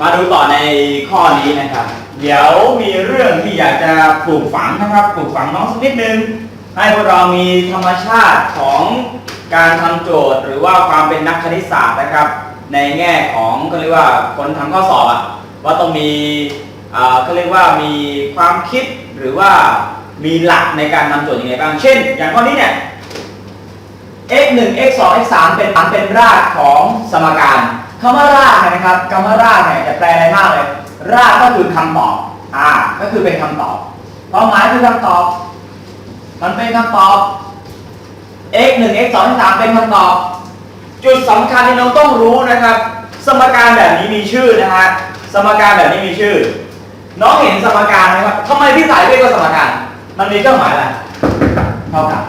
มาดูต่อในข้อนี้นะครับ เดี๋ยวมีเรื่องที่อยากจะปลูกฝังนะครับปลูกฝังน้องสักนิดนึง ให้พวกเรามีธรรมชาติของการทำโจทย์ หรือว่าความเป็นนักคณิตศาสตร์นะครับ ในแง่ของเขาเรียกว่าคนทำข้อสอบอะว่าต้องมีเขาเรียกว่ามีความคิดหรือว่ามีหลักในการทำโจทย์ยังไงบ้าง เช่น อย่างข้อนี้เนี่ย x 1 x 2 x 3เป็นฐานเป็นรากของสมการ คำว่ารากเนยนะครับคำว่ารากเนี่ยจะแปลอะไรมากเลย รากก็คือคำตอบ อ่า ก็คือเป็นคำตอบความหมายคือคำตอบ มันเป็นคำตอบ x 1 x 2 x 3เป็นคำตอบ จุดสำคัญที่น้องต้องรู้นะครับ สมการแบบนี้มีชื่อนะฮะ สมการแบบนี้มีชื่อ น้องเห็นสมการไหมครับทำไมพี่สายเรียกว่าสมการ มันมีเครื่องหมายอะไร เท่ากับ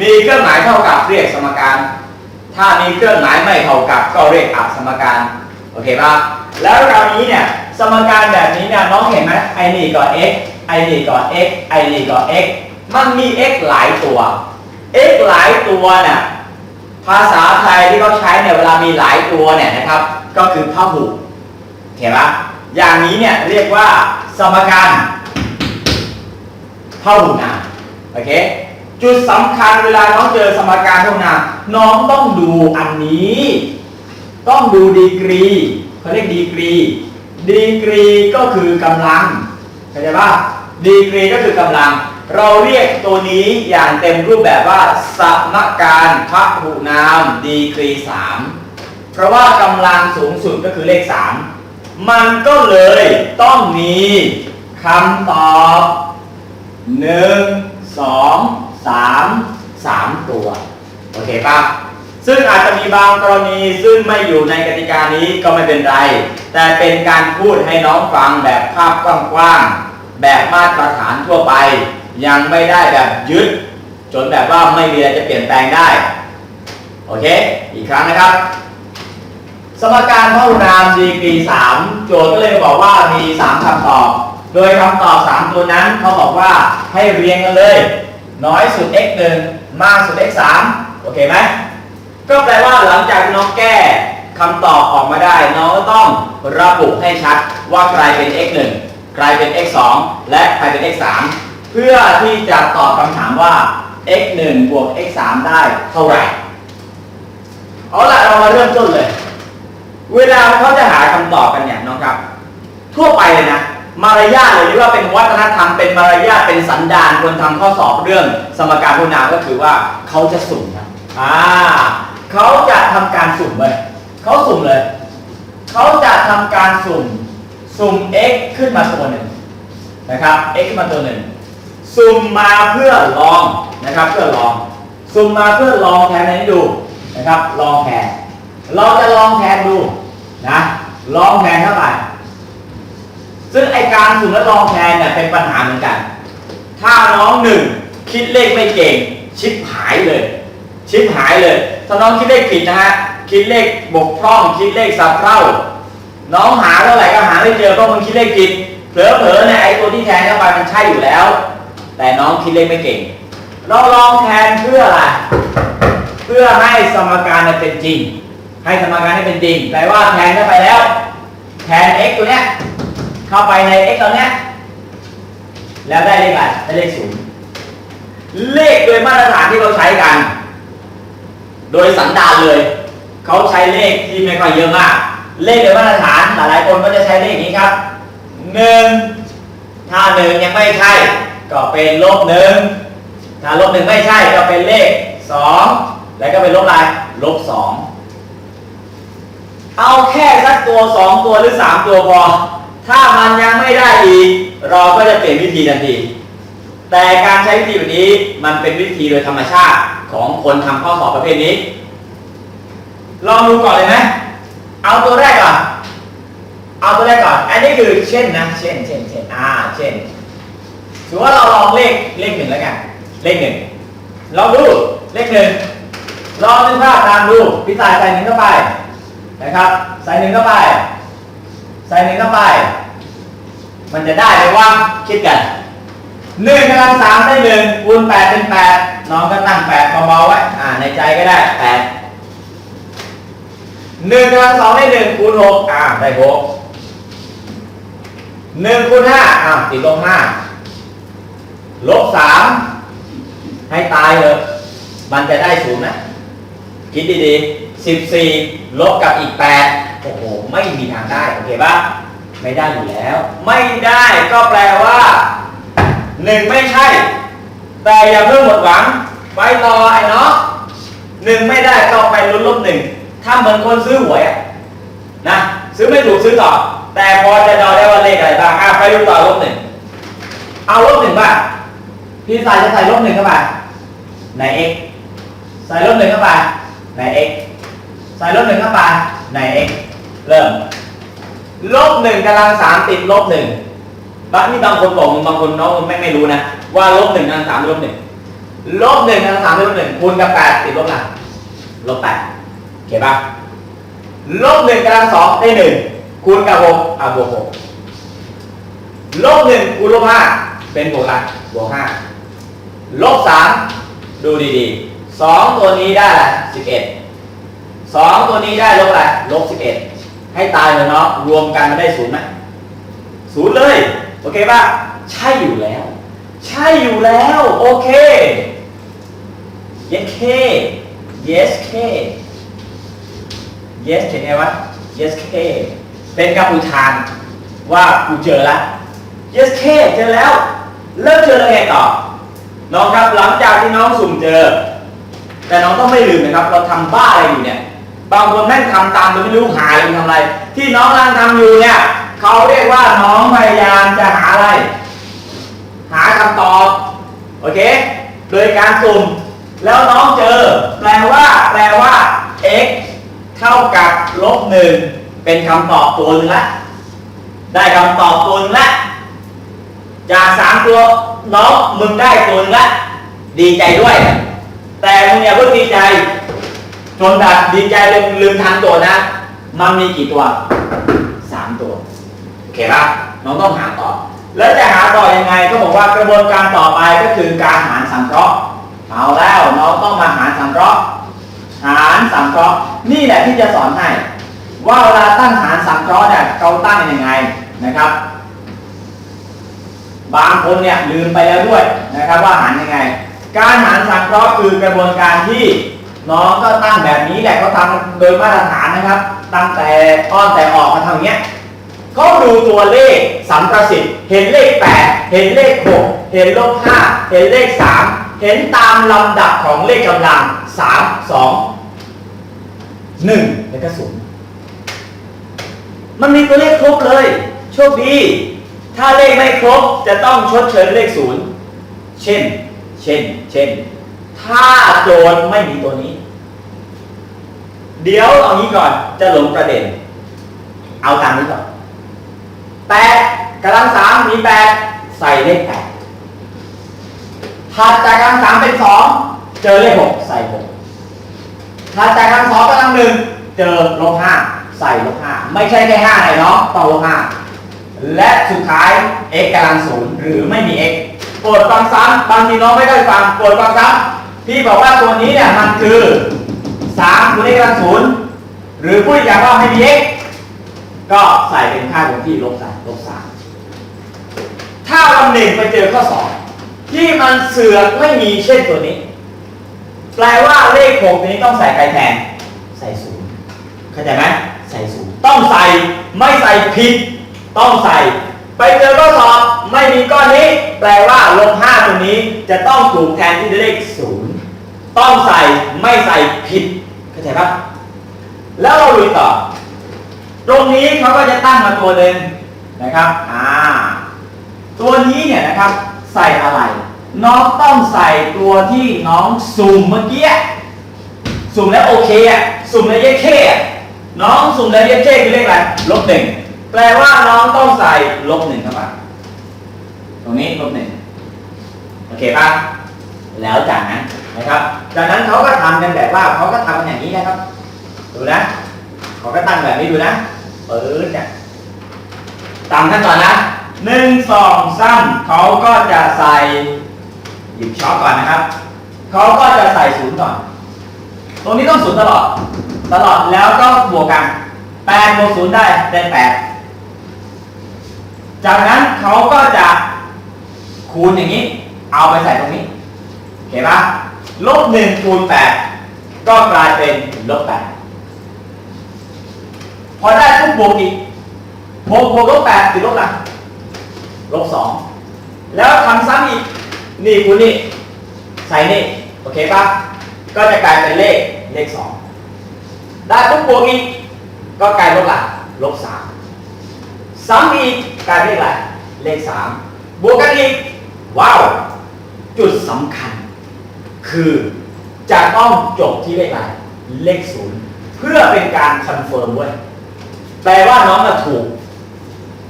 มีเครื่องหมายเท่ากับเรียกสมการ ถ้ามีเครื่องหมายไม่เท่ากับก็เรียกอับสมการ โอเคป่ะ แล้วคราวนี้เนี่ยสมการแบบนี้เนี่ยน้องเห็นไหมไอนี่ก็ x ไอนี่ก็ x ไอนี่ก็ x มันมี x หลายตัว x หลายตัวเนี่ยภาษาไทยที่เขาใช้เนี่ยเวลามีหลายตัวเนี่ยนะครับ ก็คือพหุเห็นปะอย่างนี้เนี่ยเรียกว่าสมการพหุนามโอเค จุดสำคัญเวลาน้องเจอสมการพหุนามน้องต้องดูอันนี้ ต้องดูดีกรีเขาเรียกดีกรี ดีกรีก็คือกำลังเข้าใจป่ะดีกรีก็คือกำลัง เราเรียกตัวนี้อย่างเต็มรูปแบบว่า สมการพหุนามดีกรี3เพราะว่ากำลังสูงสุดก็คือเลข3มันก็เลยต้องมีคำตอบ 1 2 3 3ตัวโอเคป่ะซึ่งอาจจะมีบางกรณีซึ่งไม่อยู่ในกติกานี้ก็ไม่เป็นไร แต่เป็นการพูดให้น้องฟังแบบภาพกว้างๆแบบมาตรฐานทั่วไป ยังไม่ได้แบบยึด จนแบบว่าไม่มีอะไรจะเปลี่ยนแปลงได้ โอเค อีกครั้งนะครับ สมการพหุนามดีกรี3โจทย์ก็เลยบอกว่ามี 3คำตอบ โดยคำตอบ 3 ตัวนั้นเขาบอกว่าให้เรียงกันเลย น้อยสุด x 1มากสุด x 3โอเคไหมก็แปลว่าหลังจากน้องแก้คำตอบออกมาได้ น้องก็ต้องระบุให้ชัดว่าใครเป็น x 1ใครเป็น x 2และใครเป็น x 3เพื่อที่จะตอบคำถามว่า x 1บวก x 3ได้เท่าไหร่ เอาล่ะเรามาเริ่มต้นเลย เวลาเขาจะหาคำตอบกันเนี่ยน้องครับ ทั่วไปเลยนะ มารยาทหรือว่าเป็นวัฒนธรรมเป็นมารยาทเป็นสันดานคนทำข้อสอบเรื่องสมการพุนามก็คือว่าเขาจะสุ่มนะอ่าเขาจะทำการสุ่มเลยเขาสุ่มเลยเขาจะทำการสุ่มสุ่ม x ขึ้นมาตัวหนึ่งนะครับ x ขึ้นมาตัวหนึ่งสุ่มมาเพื่อลองนะครับ เพื่อลองสุ่มมาเพื่อลองแทนให้ดูนะครับ ลองแทนเราจะลองแทนดูนะลองแทนเข้าไป ซึ่งไอการสุ่มและลองแทนเนี่ยเป็นปัญหาเหมือนกัน ถ้าน้องหนึ่งคิดเลขไม่เก่ง ชิปหายเลย ชิปหายเลย ถ้าน้องคิดเลขผิดนะฮะคิดเลขบกพร่องคิดเลขสับเพร่า น้องหาเท่าไหร่ก็หาไม่เจอเพราะมึงคิดเลขผิดเผลอๆเนี่ยไอตัวที่แทนเข้าไปมันใช่อยู่แล้ว แต่น้องคิดเลขไม่เก่ง เราลองแทนเพื่ออะไรเพื่อให้สมการเนี่ยเป็นจริง ให้สมการให้เป็นจริงแปลว่าแทนเข้าไปแล้ว แทน x ตัวเนี้ย เข้าไปใน x ตัวนี้แล้วได้เลขอะไรได้เลขศูนย์เลขโดยมาตรฐานที่เราใช้กัน โดยสันดานเลย เขาใช้เลขที่ไม่ค่อยเยอะมาก เลขโดยมาตรฐานหลายๆคนก็จะใช้เลขนี้ครับหนึ่งถ้าหนึ่งยังไม่ใช่ ก็เป็นลบหนึ่งถ้าลบหนึ่งไม่ใช่ก็เป็นเลขสองแล้วก็เป็นลบอะไรลบสองเอาแค่สักตัวสองตัวหรือสามตัวพอ ถ้ามันยังไม่ได้อีก เราก็จะเปลี่ยนวิธีทันที แต่การใช้วิธีแบบนี้มันเป็นวิธีโดยธรรมชาติของคนทำข้อสอบประเภทนี้ ลองดูก่อนเลยไหมเอาตัวแรกก่อน เอาตัวแรกก่อน อันนี้คือเช่นนะ เช่น เช่น เช่น อ่า เช่นถือว่าเราลองเลขเลขหนึ่งแล้วกัน เลขหนึ่งลองดูเลขหนึ่งลองนึกภาพตามดูพี่ตายใส่หนึ่งเข้าไป นะครับ ใส่หนึ่งเข้าไป ส่หนึ่งเข้าไป มันจะได้ไหมวะคิดกันหนึ่งกำลังสามได้หนึ่งคูณแปดเป็นแปดน้องก็ตั้งแปดเบาๆไว้ อ่าในใจก็ได้แปดหนึ่งกำลังสองได้หนึ่งคูณหกอ่าได้หกหนึ่งคูณห้าอ้าติดลบห้าลบสามให้ตายเลยมันจะได้ศูนย์นะคิดดีๆ สิบสี่ลบกับอีกแปดโอ้โห ไม่มีทางได้ โอเคปะไม่ได้อยู่แล้ว ไม่ได้ก็แปลว่าหนึ่งไม่ใช่ แต่อย่าเพิ่งหมดหวังไปรอไอ้เนาะหนึ่งไม่ได้ก็ไปลุ้นลบหนึ่งถ้าเหมือนคนซื้อหวยนะซื้อไม่ถูกซื้อต่อ แต่พอจะเดาได้ว่าเลขอะไรบ้างอะไปดูต่อลบหนึ่งเอาลบหนึ่งบ้างพี่สายจะใส่ลบหนึ่งเข้าไปไหน x ใส่ลบหนึ่งเข้าไปไหน x ส่ลบหนึ่งเข้าไปไหน x เริ่มลบหนึ่งกำลังสามติดลบหนึ่งบางนี่บางคนบอกบางคนน้องไม่ไม่รู้นะ ว่าลบหนึ่งกำลังสามลบหนึ่งลบหนึ่งกำลังสามลบหนึ่งคูณกับแปดติดลบอะไรลบแปดโอเคปะลบหนึ่งกำลังสองได้หนึ่งคูณกับหกอะบวกหกลบหนึ่งคูณลบห้าเป็นบวกอะไรบวกห้าลบสามดูดีๆสองตัวนี้ได้อะไรสิบเอ็ด สองตัวนี้ได้ลบอะไรลบสิบเอ็ดให้ตายเลยเนาะรวมกันมันได้ศูนย์ไหมศูนย์เลย โอเคป่ะ ใช่อยู่แล้ว ใช่อยู่แล้ว โอเค yes k yes k yes เขียนไงวะ yes k เป็นกัมพูชานว่ากูเจอแล้ว yes k เจอแล้ว เริ่มเจอแล้วไงต่อ น้องครับหลังจากที่น้องสุ่มเจอ แต่น้องต้องไม่ลืมนะครับ เราทำบ้าอะไรอยู่เนี่ย บางคนแม่งทำตามโดยไม่รู้หาอะไรทำอะไร ที่น้องกำลังทำอยู่เนี่ยเขาเรียกว่าน้องพยายามจะหาอะไร หาคำตอบโอเค โดยการสุ่มแล้วน้องเจอ แปลว่าแปลว่า x เท่ากับลบหนึ่งเป็นคำตอบตัวหนึงละได้คำตอบตัวนึงละจากสามตัวน้องมึงได้ตัวนึงละดีใจด้วย แต่มึงอย่าเพิ่งดีใจ จนแบบดีใจลืมลืมทันตัวนะ มันมีกี่ตัวสามตัว โอเคปะน้องต้องหาต่อ แล้วจะหาต่อยังไงก็บอกว่ากระบวนการต่อไปก็คือการหารสังเคราะห์เอาแล้วน้องต้องมาหารสังเคราะห์หารสังเคราะห์นี่แหละที่จะสอนให้ ว่าเวลาตั้งหารสังเคราะห์เนี่ยเขาตั้งยังไงนะครับ บางคนเนี่ยลืมไปแล้วด้วยนะครับว่าหารยังไง การหารสังเคราะห์คือกระบวนการที่ น้องก็ตั้งแบบนี้แหละเขาทำโดยมาตรฐานนะครับ ตั้งแต่อ้อนแต่ออกมาทำอย่างเงี้ยเขาดูตัวเลขสัมประสิทธิ์ เห็นเลข 8 เห็นเลข 6 เห็นลบ5เห็นเลข 3 เห็นตามลำดับของเลขกำลัง 3 2 1 แล้วก็0มันมีตัวเลขครบเลย โชคดี ถ้าเลขไม่ครบจะต้องชดเชยเลขศูนย์เช่น เช่น เช่น ถ้าโจทย์ไม่มีตัวนี้ เดี๋ยวเอางี้ก่อนจะหลงประเด็น เอาตามนี้ก่อนแปดกำลังสามมีแปดใส่เลขแปดถัดจากกำลังสามเป็นสองเจอเลขหกใส่หกถัดจากกำลังสองกำลังหนึ่งเจอลบห้าใส่ลบห้าไม่ใช่แค่ห้าไหนเนาะต้องลบห้าและสุดท้าย x กำลังศูนย์หรือไม่มี x โปรดฟังซ้ำบางทีน้องไม่ได้ฟังโปรดฟังซ้ำ พี่บอกว่าตัวนี้เนี่ยมันคือ3คูณ x กำลังศูนย์หรือพูดอีกอย่างว่าไม่มี x ก็ใส่เป็นค่าคงที่ลบสามลบสามถ้าวันหนึ่งไปเจอข้อสอบที่มันเสือกไม่มีเช่นตัวนี้ แปลว่าเลขหกนี้ต้องใส่ใครแทน ใส่ศูนย์เข้าใจไหมใส่ศูนย์ต้องใส่ไม่ใส่ผิด ต้องใส่ ไปเจอข้อสอบไม่มีก้อนนี้ แปลว่าลบห้าตรงนี้จะต้องถูกแทนที่เลขศูนย์ ต้องใส่ไม่ใส่ผิดเข้าใจปะแล้วเราลุยต่อ ตรงนี้เขาก็จะตั้งมาตัวหนึ่งนะครับอ่าตัวนี้เนี่ยนะครับใส่อะไร น้องต้องใส่ตัวที่น้องสุ่มเมื่อกี้สุ่มแล้วโอเคอะสุ่มแล้วเย้เข้อน้องสุ่มแล้วเย้เข้คือเลขอะไรลบหนึ่งแปลว่าน้องต้องใส่ลบหนึ่งเข้ามาตรงนี้ลบหนึ่งโอเคป่ะแล้วจากนั้น นะครับ จากนั้นเขาก็ทำกันแบบว่าเขาก็ทำกันอย่างนี้นะครับ ดูนะเขาก็ตั้งแบบนี้ดูนะเปิดเนี่ยตามขั้นตอนนะหนึ่งสองสามเขาก็จะใส่หยิบช็อคก่อนนะครับเขาก็จะใส่ศูนย์ก่อน ตรงนี้ต้องศูนย์ตลอด ตลอดแล้วก็บวกกันแปดบวกศูนย์ได้ได้แปดจากนั้นเขาก็จะคูณอย่างนี้ เอาไปใส่ตรงนี้โอเคปะ ลบหนึ่งคูณแปดก็กลายเป็นลบแปดพอได้ปุ๊บบวกอีกหกบวกลบแปดติดลบอะไรลบสองแล้วทำซ้ำอีก นี่คูณนี่ ใส่นี่ โอเคปะก็จะกลายเป็นเลขเลขสองได้ปุ๊บบวกอีก ก็กลายลบหลักลบสามซ้ำอีกกลายเป็นเลขอะไรเลขสามบวกกันอีก ว้าว จุดสำคัญ คือจะต้องจบที่เลขอะไรเลขศูนย์เพื่อเป็นการคอนเฟิร์มด้วยแปลว่าน้องจะถูก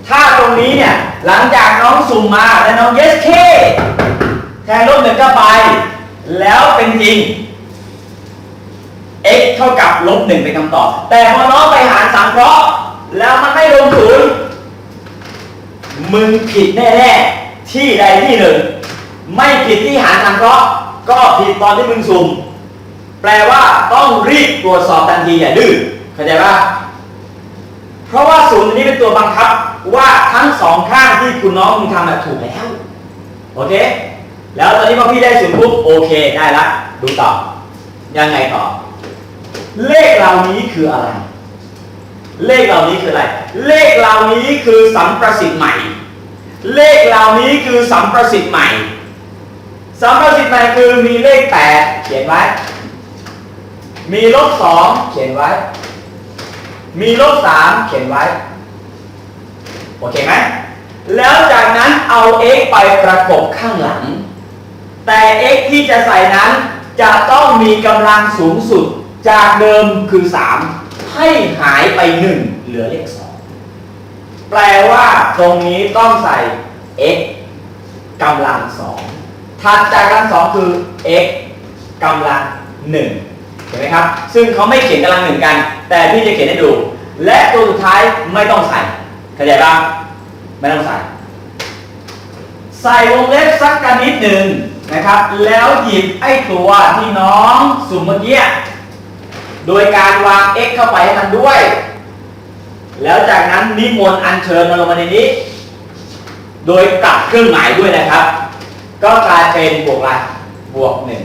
ถ้าตรงนี้เนี่ย หลังจากน้องสุ่มมาแล้วน้อง yes k แทนลบหนึ่งก็ไป แล้วเป็นจริง x เท่ากับลบหนึ่งเป็นคำตอบ แต่พอน้องไปหารสังเคราะห์แล้วมันไม่ลงศูนย์มึงผิดแน่ๆที่ใดที่หนึ่ง ไม่ผิดที่หารสังเคราะห์ ก็ผิดตอนที่มึงสุ่มแปลว่าต้องรีบตรวจสอบทันทีอย่าดื้อเข้าใจปะเพราะว่าศูนย์อันนี้เป็นตัวบังคับว่าทั้งสองข้างที่คุณน้องมึงทำแบบถูกแล้วโอเค แล้วตอนนี้พอพี่ได้ศูนย์ปุ๊บโอเคได้ละดูต่อ ยังไงต่อ เลขเหล่านี้คืออะไร เลขเหล่านี้คืออะไร เลขเหล่านี้คือสัมประสิทธิ์ใหม่ เลขเหล่านี้คือสัมประสิทธิ์ใหม่ สัมประสิทธิ์ใหม่คือมีเลขแปดเขียนไว้ มีลบสองเขียนไว้ มีลบสามเขียนไว้ โอเคไหม แล้วจากนั้นเอา x ไปประกบข้างหลัง แต่ x ที่จะใส่นั้นจะต้องมีกำลังสูงสุดจากเดิมคือ 3 ให้หายไป 1 เหลือเลข 2 แปลว่าตรงนี้ต้องใส่ x กำลัง 2 ถัดจากกำลัง2คือ x กำลัง1เห็นไหมครับ ซึ่งเขาไม่เขียนกำลังหนึ่งกัน แต่พี่จะเขียนให้ดู และตัวสุดท้ายไม่ต้องใส่เข้าใจปะไม่ต้องใส่ ใส่วงเล็บสักกันนิดหนึ่งนะครับ แล้วหยิบไอ้ตัวที่น้องสุ่มเมื่อกี้โดยการวาง x เข้าไปให้มันด้วย แล้วจากนั้นนิมนต์อัญเชิญมาลงมาในนี้ โดยกลับเครื่องหมายด้วยนะครับ ก็กลายเป็นบวกอะไรบวกหนึ่ง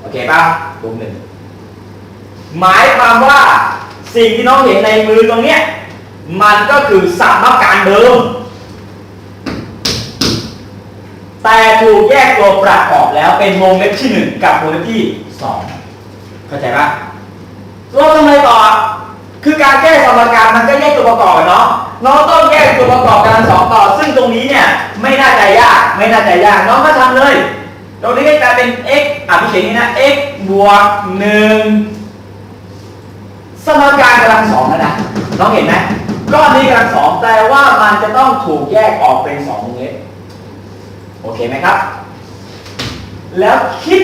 โอเคป่ะบวกหนึ่งหมายความว่าสิ่งที่น้องเห็นในมือตรงเนี้ยมันก็คือสมการเดิม แต่ถูกแยกตัวประกอบแล้วเป็นวงเล็บที่ 1 กับวงเล็บที่ 2 เข้าใจปะเราทำไมต่อ คือการแก้สมการมันก็แยกตัวประกอบเนาะน้องต้องแยกตัวประกอบกันสองต่อ ซึ่งตรงนี้เนี่ยไม่น่าใจยากไม่น่าใจยากน้องก็ทำเลย ตรงนี้ก็กลายเป็น x อะพี่เขียนอย่างนี้นะ x บวก1สมการกำลังสองแล้วนะน้องเห็นไหมก้อนนี้กำลังสองแต่ว่ามันจะต้องถูกแยกออกเป็นสองวงเล็บโอเคไหมครับ แล้วคิด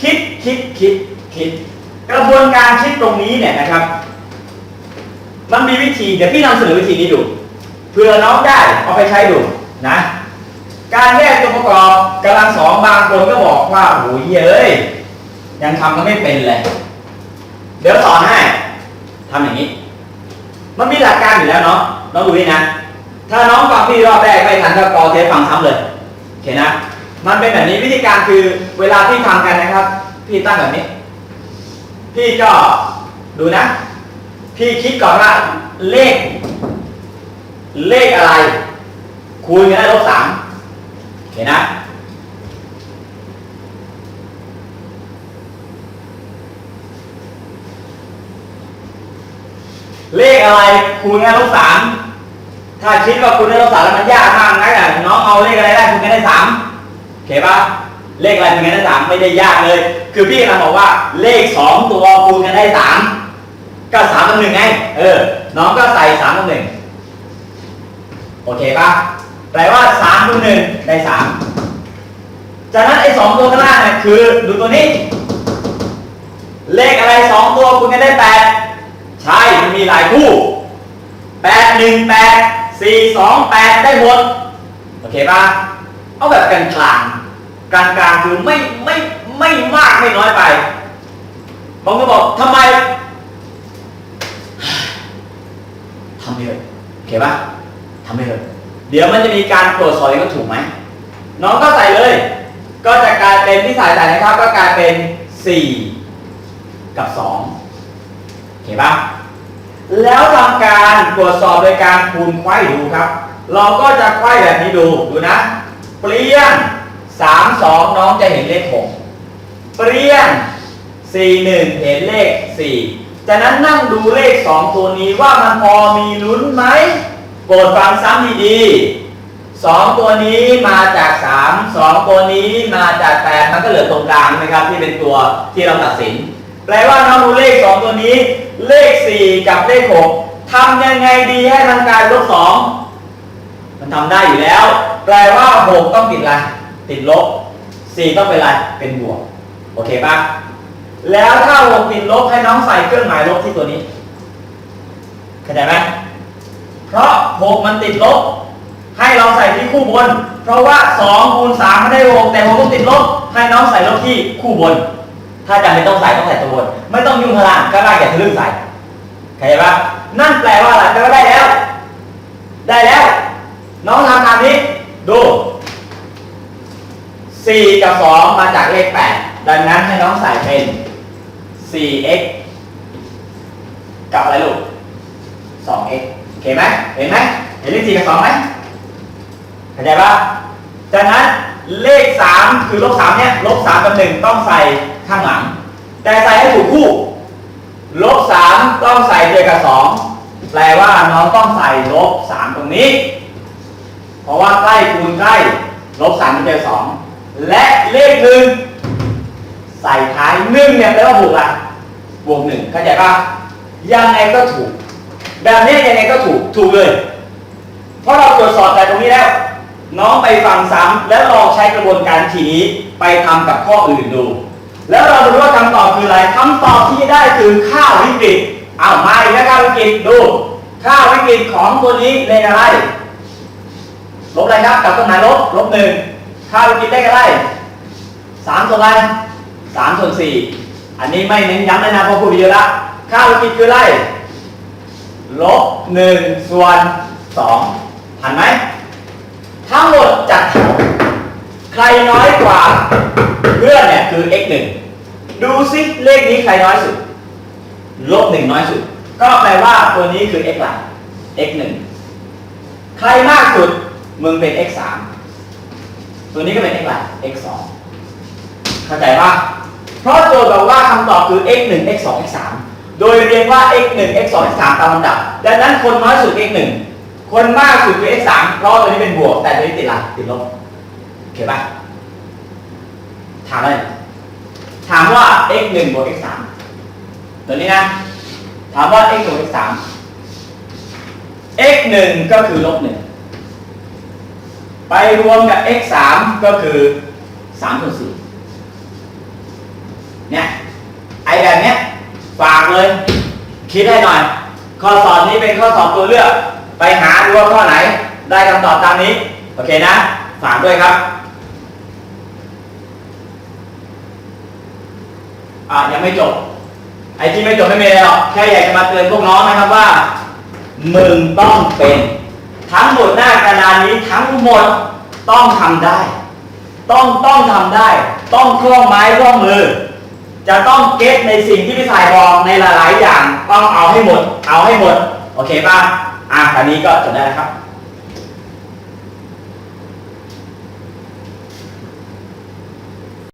คิดคิดคิดคิด กระบวนการคิดตรงนี้เนี่ยนะครับ มันมีวิธี เดี๋ยวพี่นำเสนอวิธีนี้ดูเผื่อน้องได้เอาไปใช้ดูนะ การแยกตัวประกอบกำลังสองบางคนก็บอกว่าโอ้ยเอ้ยยังทำกันไม่เป็นเลย เดี๋ยวสอนให้ทำอย่างนี้ มันมีหลักการอยู่แล้วเนาะน้องดูนี่นะ ถ้าน้องฟังพี่รอบแรกไม่ทันก็กอเทปฟังซ้ำเลยโอเคนะ มันเป็นแบบนี้วิธีการคือเวลาที่ทำกันนะครับ พี่ตั้งแบบนี้ พี่ก็ดูนะ พี่คิดก่อนว่าเลข เลขอะไร คูณกันได้ลบสามโอเคนะเลขอะไรคูณกันได้ลบสามถ้าคิดว่าคูณได้ลบสามแล้วมันยากมากนะอะน้องเอาเลขอะไรได้คูณกันได้สามโอเคปะเลขอะไรคูณกันได้สามไม่ได้ยากเลย คือพี่กำลังบอกว่า เลขสองตัวคูณกันได้สาม ก็สามกับหนึ่งไง เออ น้องก็ใส่สามกับหนึ่งโอเคปะแปลว่าสามคูณหนึ่งได้สามจากนั้นไอ้สองตัวข้างล่างเนี่ยคือดูตัวนี้ เลขอะไรสองตัวคูณกันได้แปดใช่ มันมีหลายคู่แปดหนึ่งแปดสี่สองแปดได้หมด โอเคปะเอาแบบกลางกลางกลางกลางๆคือไม่ไม่ไม่มากไม่น้อยไปบางคนบอกทำไม ทำไปเถอะโอเคปะทำไปเถอะเดี๋ยวมันจะมีการตรวจสอบว่าถูกไหม น้องก็ใส่เลย ก็จะกลายเป็นที่ใส่ใส่นะครับ ก็กลายเป็น 4 กับ2โอเคปะแล้วทำการตรวจสอบโดยการคูณไขว้ดูครับ เราก็จะไขว้แบบนี้ดูดูนะ เปลี่ยน3 2น้องจะเห็นเลข6เปลี่ยน4 1เห็นเลข4 จากนั้นนั่งดูเลข2ตัวนี้ว่ามันพอมีลุ้นไหมโปรดฟังซ้ำดีๆสองตัวนี้มาจากสามสองตัวนี้มาจากแปดมันก็เหลือตรงกลางนะครับ ที่เป็นตัวที่เราตัดสิน แปลว่าน้องดูเลขสองตัวนี้ เลขสี่กับเลขหกทำยังไงดีให้มันกลายเป็นลบสองมันทำได้อยู่แล้ว แปลว่าหกต้องติดอะไรติดลบสี่ต้องเป็นอะไรเป็นบวก โอเคปะ แล้วถ้าหกติดลบให้น้องใส่เครื่องหมายลบที่ตัวนี้เข้าใจไหมเพราะหกมันติดลบ ให้เราใส่ที่คู่บน เพราะว่า2คูณ3ไม่ได้6แต่6ต้องติดลบ ให้น้องใส่ลบที่คู่บน ถ้าจำเป็นต้องใส่ต้องใส่ตัวบน ไม่ต้องยุ่งพลังก็ได้อย่าทะลึ่งใส่เข้าใจปะนั่นแปลว่าอะไรแปลว่าได้แล้ว ได้แล้ว น้องทำตามนี้ ดู4กับ2มาจากเลข8ดังนั้นให้น้องใส่เป็น 4x กับอะไรลูก 2x โอเคไหมเห็นไหมเห็นเลข4กับ2ไหมเข้าใจปะจากนั้นเลข 3 คือลบ3เนี่ยลบ3กับ 1 ต้องใส่ข้างหลัง แต่ใส่ให้ถูกคู่ลบ3ต้องใส่เจอกับ 2 แปลว่าน้องต้องใส่ลบ3ตรงนี้ เพราะว่าใกล้คูณใกล้ลบ3เจอ2และเลขหนึ่ง ใส่ท้ายหนึ่งเนี่ยแปลว่าบวกอะบวกหนึ่งเข้าใจปะยังไงก็ถูก แบบนี้ยังไงก็ถูกถูกเลย เพราะเราตรวจสอบจากตรงนี้แล้ว น้องไปฟังซ้ำแล้วลองใช้กระบวนการทีนี้ไปทำกับข้ออื่นดู แล้วเราดูว่าคำตอบคืออะไรคำตอบที่ได้คือค่าวิกฤตเอามาอีกแล้วค่าวิกฤตดู ค่าวิกฤตของตัวนี้เลขอะไรลบอะไรครับกับต้นไม้ลบลบหนึ่งค่าวิกฤตเลขอะไรสามส่วอะไร สามส่วนสี่อันนี้ไม่เน้นย้ำเลยนะเพราะพูดไปเยอะละค่าวิกฤตคืออะไรลบหนึ่งส่วนสองทันไหม ทั้งหมดจัดใครน้อยกว่าเพื่อนเนี่ยคือ x 1ดูซิเลขนี้ใครน้อยสุด ลบหนึ่งน้อยสุด ก็แปลว่าตัวนี้คือ x หลัก x 1ใครมากสุด มึงเป็น x 3ตัวนี้ก็เป็น x หลัก x 2 เข้าใจปะเพราะโจทย์บอกว่าคำตอบคือ x 1 x 2 x 3โดยเรียนว่า x 1 x 2 x 3ตามลำดับ ดังนั้นคนน้อยสุด x 1คนมากสุดคือ x 3เพราะตัวนี้เป็นบวก แต่ตัวนี้ติดอะไรติดลบโอเคปะถามอะไรถามว่า x 1บวก x 3ตัวนี้นะ ถามว่า x บวก x 3 x 1ก็คือลบ1ไปรวมกับ x 3ก็คือ3ส่วน4 เนี่ยไอแบบเนี้ยฝากเลย คิดให้หน่อย ข้อสอบนี้เป็นข้อสอบตัวเลือก ไปหาดูว่าข้อไหน ได้คำตอบตามนี้ โอเคนะ ฝากด้วยครับอะยังไม่จบ ไอ้ที่ไม่จบไม่เป็นไรหรอกแค่อยากจะมาเตือนพวกน้องนะครับว่า มึงต้องเป็น ทั้งหมดหน้ากระดานนี้ทั้งหมดต้องทำได้ ต้องต้องทำได้ ต้องคล่องไม้คล่องมือ จะต้องเก็ตในสิ่งที่พี่สายบอกในหลาย ๆ อย่างต้องเอาให้หมด เอาให้หมด โอเคป่ะอะตอนนี้ก็จบได้แล้วครับ